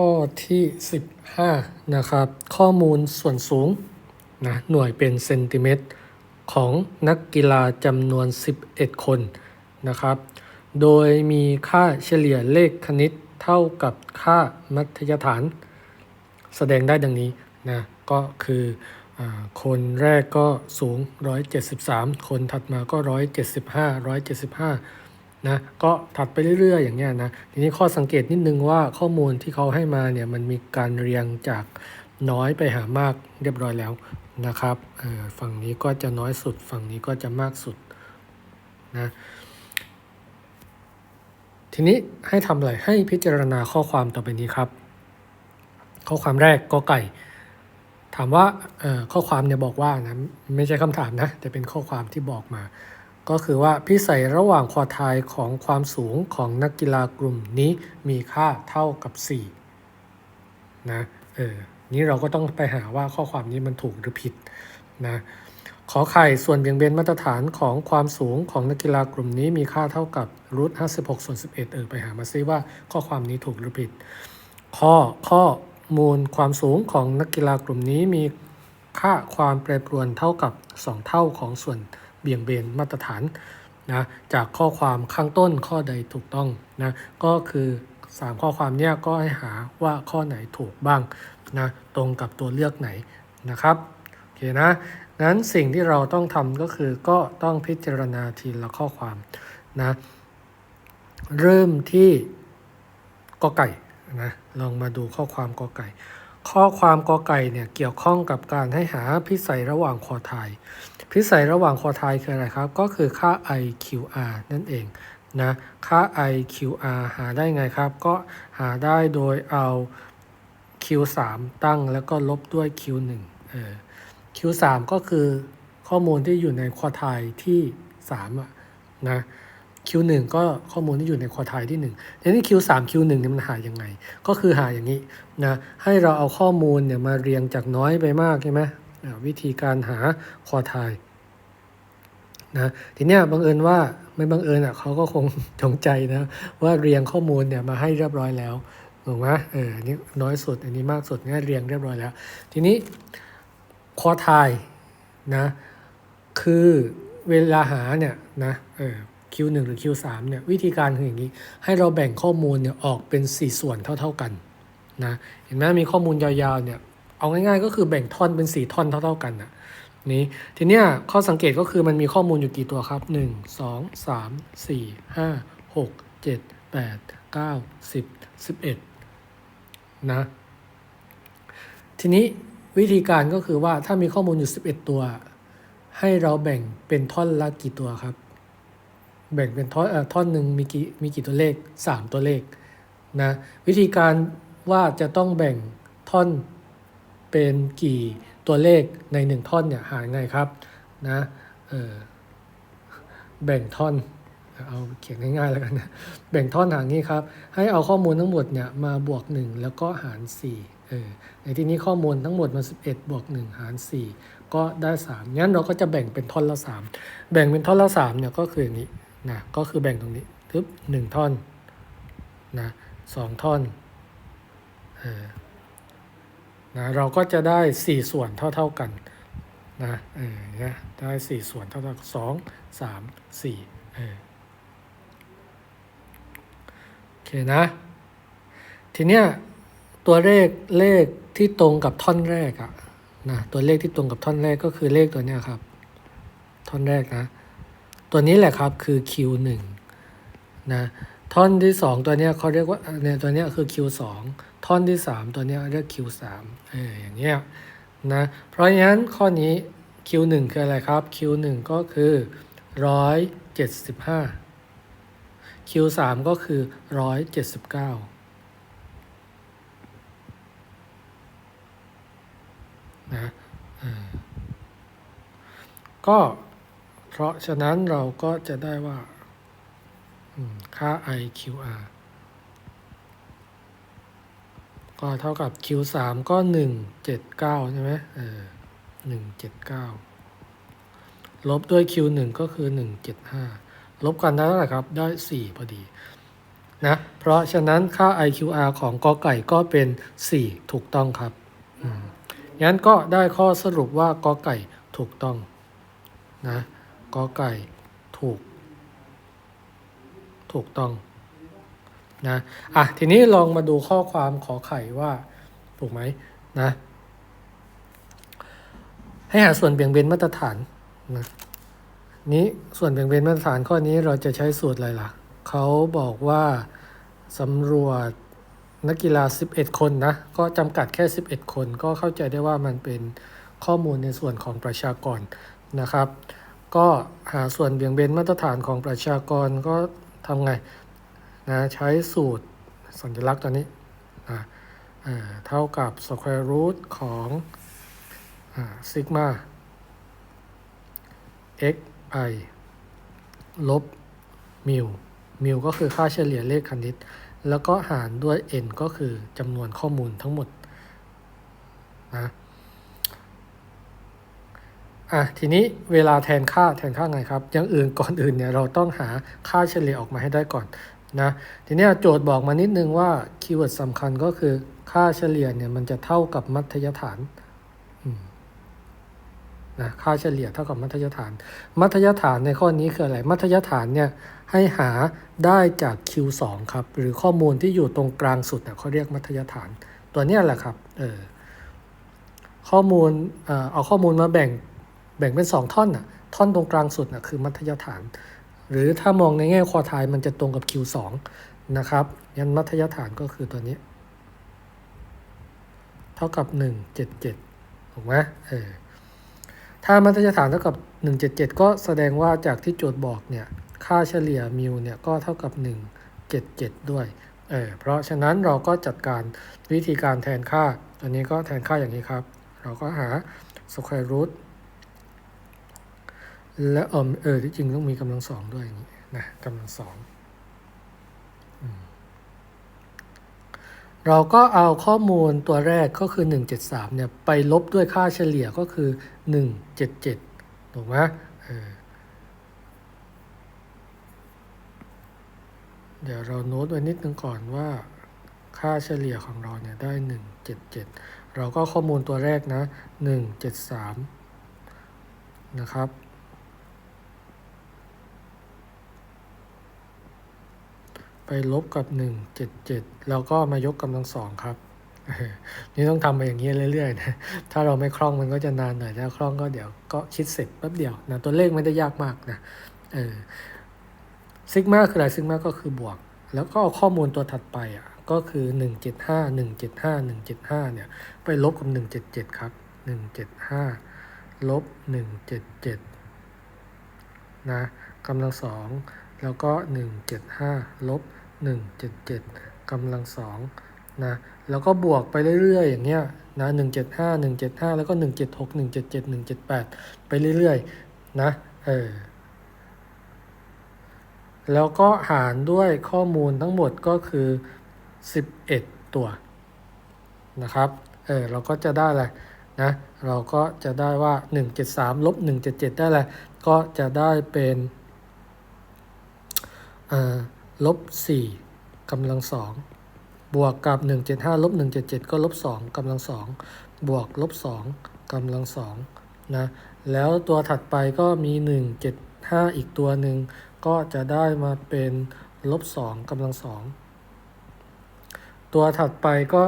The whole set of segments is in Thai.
ข้อที่ 15 นะครับ ข้อมูลส่วนสูงนะหน่วยเป็นเซนติเมตรของนักกีฬาจำนวน 11 คนนะครับ โดยมีค่าเฉลี่ยเลขคณิตเท่ากับค่ามัธยฐาน แสดงได้ดังนี้นะก็คืออคนแรกก็สูง 173 คนถัดมาก็ 175 175 นะก็ถัดไปเรื่อยๆ อย่างเงี้ยนะทีนี้ข้อสังเกตนิดนึงว่าข้อมูลที่เขาให้มาเนี่ยมันมีการเรียงจากน้อยไปหามากเรียบร้อยแล้วนะครับฝั่งนี้ก็จะน้อยสุด ฝั่งนี้ก็จะมากสุดนะทีนี้ให้ทำอะไรให้พิจารณาข้อความต่อไปนี้ครับ ข้อความแรกก็ไก่ ถามว่าข้อความเนี่ยบอกว่านะไม่ใช่คำถามนะแต่เป็นข้อความที่บอกมา ก็คือว่าพิสัยระหว่างควอไทายของความสูงของนักกีฬากลุ่มนี้มีค่าเท่ากับ 4 นะ เออ นี้เราก็ต้องไปหาว่าข้อความนี้มันถูกหรือผิดนะ ขอไข่ส่วนเบี่ยงเบนมาตรฐานของความสูงของนักกีฬากลุ่มนี้มีค่าเท่ากับรูท56ส่วน11 เออ ไปหามาซิว่าข้อความนี้ถูกหรือผิด ข้อ ข้อมูลความสูงของนักกีฬากลุ่มนี้มีค่าความแปรปรวนเท่ากับ 2 เท่าของส่วน เบี่ยงเบนมาตรฐานนะจากข้อความข้างต้นข้อใดถูกต้องนะก็คือ 3 ข้อความเนี้ยก็ให้หาว่าข้อไหนถูกบ้างนะตรงกับตัวเลือกไหนนะครับโอเคนะงั้นสิ่งที่เราต้องทำก็คือก็ต้องพิจารณาทีละข้อความนะเริ่มที่กอไก่นะลองมาดูข้อความกอไก่ ข้อความกอไก่เนี่ยเกี่ยวข้องกับการให้หาพิสัยระหว่างคอไทย พิสัยระหว่างคอไทยคืออะไรครับ ก็คือค่า IQR นั่นเองนะค่า IQR หาได้ไงครับ ก็หาได้โดยเอา Q3 ตั้งแล้วก็ลบด้วย Q1 เออ Q3 ก็คือข้อมูลที่อยู่ในควอไทยที่3อะนะ Q1 ก็ข้อมูลที่อยู่ในควอไทยที่1ทีนี้ Q3 Q1 เนี่ยมันหายังไง ก็คือหาอย่างนี้นะให้เราเอาข้อมูลเนี่ยมาเรียงจากน้อยไปมากใช่ไหมวิธีการหาควอไทยนะทีเนี้ยบังเอิญว่าไม่บังเอิญอะเขาก็คงจงใจนะว่าเรียงข้อมูลเนี่ยมาให้เรียบร้อยแล้วถูกไหมเอออันนี้น้อยสุดอันนี้มากสุดเนี่ยเรียงเรียบร้อยแล้ว ทีนี้ควอไทยนะคือเวลาหาเนี่ยนะเออ Q1 หรือ Q3 เนี่ยวิธีการคืออย่างนี้ ให้เราแบ่งข้อมูลเนี่ยออกเป็น 4 ส่วนเท่า ๆกันนะเห็นไหมมีข้อมูลยาวๆเนี่ยเอาง่ายๆ ก็คือแบ่งท่อนเป็น 4 ท่อนเท่า ๆกันนะนี่ทีเนี้ยข้อสังเกตก็คือมันมีข้อมูลอยู่กี่ตัวครับ 1 2 3 4 5 6 7 8 9 10 11นะทีนี้วิธีการก็คือว่าถ้ามีข้อมูลอยู่ 11 ตัว ให้เราแบ่งเป็นท่อนละกี่ตัวครับ แบ่งเป็นท่อนท่อนหนึ่งมีกี่มีกี่ตัวเลข 3 ตัวเลขนะวิธีการว่าจะต้องแบ่งท่อนเป็นกี่ตัวเลขในหนึ่งท่อนเนี่ยหาไงครับนะเออแบ่งท่อนเอาเขียนง่ายๆแล้วกันนะแบ่งท่อนหางี้ครับ ให้เอาข้อมูลทั้งหมดเนี่ยมาบวก 1 แล้วก็หาร4เออในที่นี้ข้อมูลทั้งหมดมา 11 บวก 1 หาร 4 ก็ได้ 3 งั้นเราก็จะแบ่งเป็นท่อนละ 3 แบ่งเป็นท่อนละ3เนี่ยก็คืออย่างนี้ นะก็คือแบ่งตรงนี้ทึบหนึ่งท่อนนะสองท่อนเออนะเราก็จะได้ 4 ส่วนเท่า ๆกันนะเออนะได้ 4 ส่วนเท่าๆสองสามสี่เออโอเคนะ ทีเนี้ยตัวเลขเลขที่ตรงกับท่อนแรกอะนะตัวเลขที่ตรงกับท่อนแรกก็คือเลขตัวเนี้ยครับ ท่อนแรกนะ ตัวนี้แหละครับคือ Q1 นะท่อนที่ 2 ตัวเนี้ยเขาเรียกว่าเนี่ยตัวเนี้ยคือ Q2 ท่อนที่ 3 ตัวเนี้ยเรียก Q3 เอออย่างเงี้ยนะเพราะฉะนั้นข้อนี้ Q1 คืออะไรครับ Q1 ก็คือ 175 Q3 ก็คือ 179นะเออก็ เพราะฉะนั้นเราก็จะได้ว่าค่า IQR ก็เท่ากับ Q3 ก็179ใช่ไหมเออ179ลบด้วย Q1 ก็คือ175ลบกันได้เท่าไหร่ครับ ได้4พอดีนะ เพราะฉะนั้นค่า IQR ของกอไก่ก็เป็น4ถูกต้องครับงั้นก็ได้ข้อสรุปว่ากอไก่ถูกต้องนะ กอไก่ถูก ถูกต้องนะอะทีนี้ลองมาดูข้อความขอไข่ว่าถูกไหมนะให้หาส่วนเบี่ยงเบนมาตรฐานนะนี้ส่วนเบี่ยงเบนมาตรฐานข้อนี้เราจะใช้สูตรอะไรล่ะเขาบอกว่าสำรวจนักกีฬา 11 คนนะก็จำกัดแค่ 11 คน ก็เข้าใจได้ว่ามันเป็นข้อมูลในส่วนของประชากรนะครับ ก็หาส่วนเบี่ยงเบนมาตรฐานของประชากรก็ทำไงนะใช้สูตรสัญลักษณ์ตัวนี้นะเท่ากับ square root ของซิกมา x i ลบมิวมิวก็คือค่าเฉลี่ยเลขคณิต แล้วก็หารด้วย n ก็คือจำนวนข้อมูลทั้งหมดนะ อะทีนี้เวลาแทนค่าแทนค่าไงครับ อย่างอื่นก่อนอื่นเนี่ยเราต้องหาค่าเฉลี่ยออกมาให้ได้ก่อนนะทีนี้โจทย์บอกมานิดนึงว่าคีย์เวิร์ดสำคัญก็คือค่าเฉลี่ยเนี่ยมันจะเท่ากับมัธยฐานนะค่าเฉลี่ยเท่ากับมัธยฐาน มัธยฐานในข้อนี้คืออะไร มัธยฐานเนี่ยให้หาได้จาก Q2 ครับ หรือข้อมูลที่อยู่ตรงกลางสุดเนี่ยเขาเรียกมัธยฐาน ตัวเนี้ยแหละครับเออข้อมูลเอ่อเอาข้อมูลมาแบ่ง แบ่งเป็น 2 ท่อนน่ะ ท่อนตรงกลางสุดน่ะคือมัธยฐาน หรือถ้ามองในแง่คอทายมันจะตรงกับ Q2 นะครับยันมัธยฐานก็คือตัวนี้ เท่ากับ 177ถูกไหมเออถ้ามัธยฐานเท่ากับ 177 ก็แสดงว่าจากที่โจทย์บอกเนี่ยค่าเฉลี่ยมิวเนี่ยก็เท่ากับ 177 ด้วยเออเพราะฉะนั้นเราก็จัดการวิธีการแทนค่า ตัวนี้ก็แทนค่าอย่างนี้ครับ เราก็หา square root และเออเออที่จริงต้องมีกำลังสองด้วยอย่างนี้นะกำลังสองเราก็เอาข้อมูลตัวแรกก็คือ 173 เนี่ย ไปลบด้วยค่าเฉลี่ยก็คือ 177 ถูกไหมเออเดี๋ยวเราโน้ตไว้นิดนึงก่อนว่าค่าเฉลี่ยของเราเนี่ยได้ 177 เราก็ข้อมูลตัวแรกนะ 173 นะครับ ไปลบกับ 177 แล้วก็มายกกำลังสองครับ นี่ต้องทำมาอย่างนี้เรื่อยๆนะถ้าเราไม่คล่องมันก็จะนานหน่อยถ้าคล่องก็เดี๋ยวก็คิดเสร็จแป๊บเดียวนะตัวเลขไม่ได้ยากมากนะเออซิกมาคืออะไรซิกมาก็คือบวก แล้วก็เอาข้อมูลตัวถัดไปอะก็คือ 175 175 175 เนี่ย ไปลบกับ 177 ครับ 175 ลบ 177 นะกำลังสอง แล้วก็ 175 ลบ 177กำลังสองนะ แล้วก็บวกไปเรื่อยๆ อย่างเงี้ยนะ175 175 แล้วก็ 176 177 178 ไปเรื่อยๆ นะ เออ แล้วก็หารด้วยข้อมูลทั้งหมดก็คือ 11 ตัวนะครับ เออ เราก็จะได้อะไรนะ เราก็จะได้ว่า 173 ลบ 177 ได้อะไรก็จะได้เป็น ลบ4กำลังสองบวกกับ 175ลบ177 ก็ลบ2กำลังสองบวกลบ2กำลังสองนะ แล้วตัวถัดไปก็มี 175 อีกตัวหนึ่ง ก็จะได้มาเป็นลบ2กำลังสองตัวถัดไปก็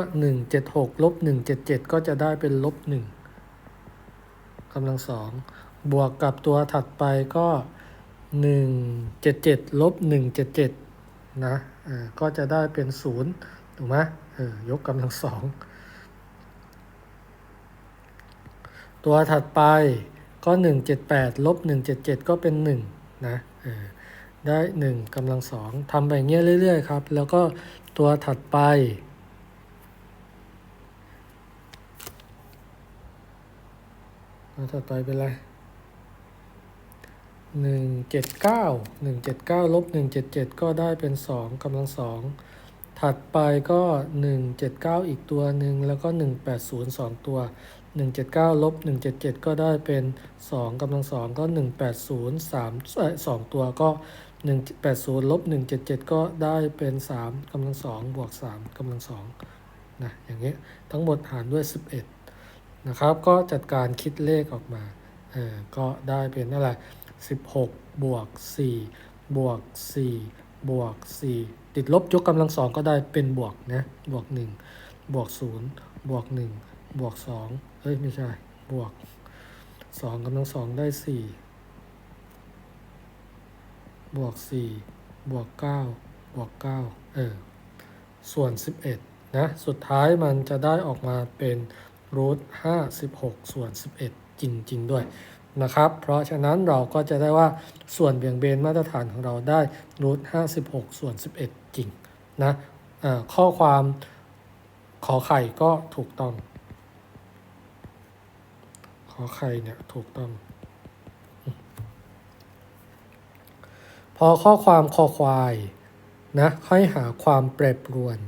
176ลบ177 ก็จะได้เป็นลบ1กำลังสองบวกกับตัวถัดไปก็ หนึ่งเจ็ดเจ็ดลบหนึ่งเจ็ดเจ็ดนะเออก็จะได้เป็นศูนย์ถูกไหมเออยกกำลังสองตัวถัดไปก็หนึ่งเจ็ดแปดลบหนึ่งเจ็ดเจ็ดก็เป็นหนึ่งนะเออได้หนึ่งกำลังสองทำแบบนี้เรื่อยๆครับ แล้วก็ตัวถัดไปตัวถัดไปเป็นไร หนึ่งเจ็ดเก้าหนึ่งเจ็ดเก้าลบหนึ่งเจ็ดเจ็ดก็ได้เป็นสองกำลังสองถัดไปก็หนึ่งเจ็ดเก้าอีกตัวหนึ่งแล้วก็หนึ่งแปดศูนย์สองตัวหนึ่งเจ็ดเก้าลบหนึ่งเจ็ดเจ็ดก็ได้เป็นสองกำลังสองก็หนึ่งแปดศูนย์สามเอ่อสองตัวก็ 180ลบ177 ก็ได้เป็น 3กำลัง 2 บวก 3กำลัง2นะอย่างเงี้ยทั้งหมดหารด้วย 11 นะครับ ก็จัดการคิดเลขออกมาเออก็ได้เป็นอะไร 16 บวก 4 บวก 4 บวก 4 ติดลบยกกำลังสองก็ได้เป็นบวกนะ บวก 1 บวก 0 บวก 1 บวก 2เอ้ย ไม่ใช่ บวก 2กำลังสองได้ 4 บวก 4 บวก 9 บวก 9 เออ ส่วน 11 นะ สุดท้ายมันจะได้ออกมาเป็นรูท56ส่วน11จริง ๆ ด้วย นะครับ เพราะฉะนั้นเราก็จะได้ว่าส่วนเบี่ยงเบนมาตรฐานของเราได้รูท56 ส่วน 11 จริงนะข้อความขอไข่ก็ถูกต้อง ขอไข่เนี่ยถูกต้อง พอข้อความคอควายนะค่อยหาความแปรปรวน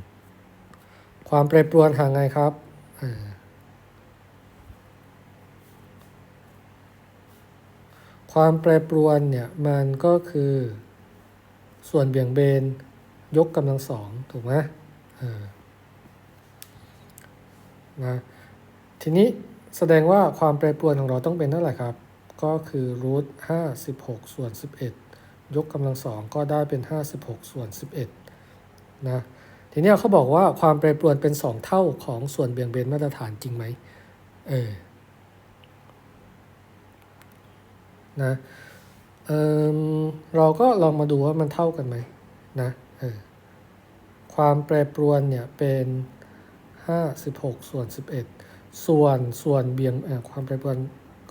ความแปรปรวนหาไงครับอ่า ความแปรปรวนเนี่ยมันก็คือส่วนเบี่ยงเบนยกกำลังสองถูกไหมเออนะทีนี้แสดงว่าความแปรปรวนของเราต้องเป็นเท่าไหร่ครับ ก็คือรูทห้าสิบหกส่วนสิบเอ็ดยกกำลังสองก็ได้เป็นห้าสิบหกส่วนสิบเอ็ดนะทีนี้เขาบอกว่าความแปรปรวนเป็นสองเท่าของส่วนเบี่ยงเบนมาตรฐานจริงไหมเออ นะเออเราก็ลองมาดูว่ามันเท่ากันไหมนะเออความแปรปรวนเนี่ยเป็น56ส่วน11 ส่วนส่วนเบี่ยงเอ่อความแปรปรวน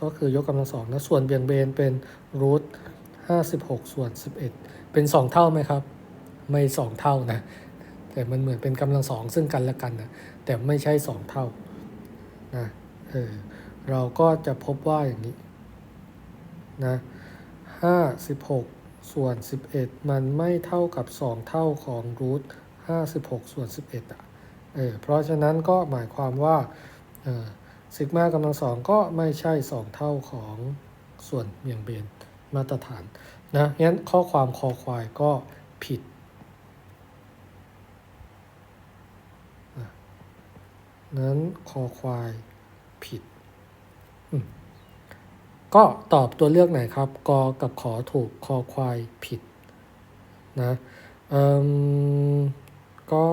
ก็คือยกกำลังสองนะส่วนเบี่ยงเบนเป็นรูท56ส่วน11 เป็น 2 เท่าไหมครับ ไม่ 2 เท่านะ แต่มันเหมือนเป็นกำลังสองซึ่งกันและกันนะแต่ไม่ใช่ 2 เท่านะเออเราก็จะพบว่าอย่างนี้ นะห้าสิบหกส่วนสิบเอ็ดมันไม่เท่ากับสองเท่าของรูทห้าสิบหกส่วนสิบเอ็ดอะเออเพราะฉะนั้นก็หมายความว่าเออซิกมากำลังสองก็ไม่ใช่สองเท่าของส่วนเบี่ยงเบนมาตรฐานนะงั้นข้อความคอควายก็ผิดนั้นคอควายผิด ก็ตอบตัวเลือกไหนครับ กอกับขอถูกคอควายผิดนะอืมก็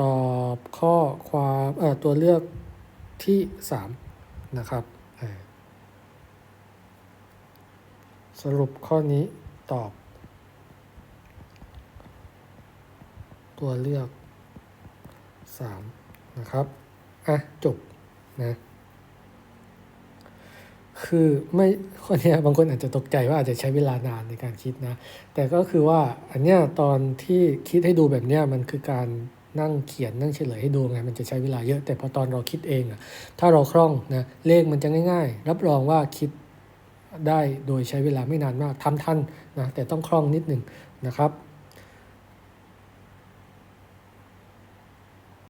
ตอบข้อความเอ่อตัวเลือกที่ 3 นะครับ สรุปข้อนี้ตอบ ตัวเลือก 3 นะครับ อะ จบนะ คือไม่คนเนี้ยบางคนอาจจะตกใจว่าอาจจะใช้เวลานานในการคิดนะ แต่ก็คือว่าอันเนี้ยตอนที่คิดให้ดูแบบเนี้ยมันคือการนั่งเขียนนั่งเฉลยให้ดูไงมันจะใช้เวลาเยอะ แต่พอตอนเราคิดเองอะถ้าเราคล่องนะเลขมันจะง่าย ๆ รับรองว่าคิดได้โดยใช้เวลาไม่นานมากทำทันนะแต่ต้องคล่องนิดหนึ่งนะครับ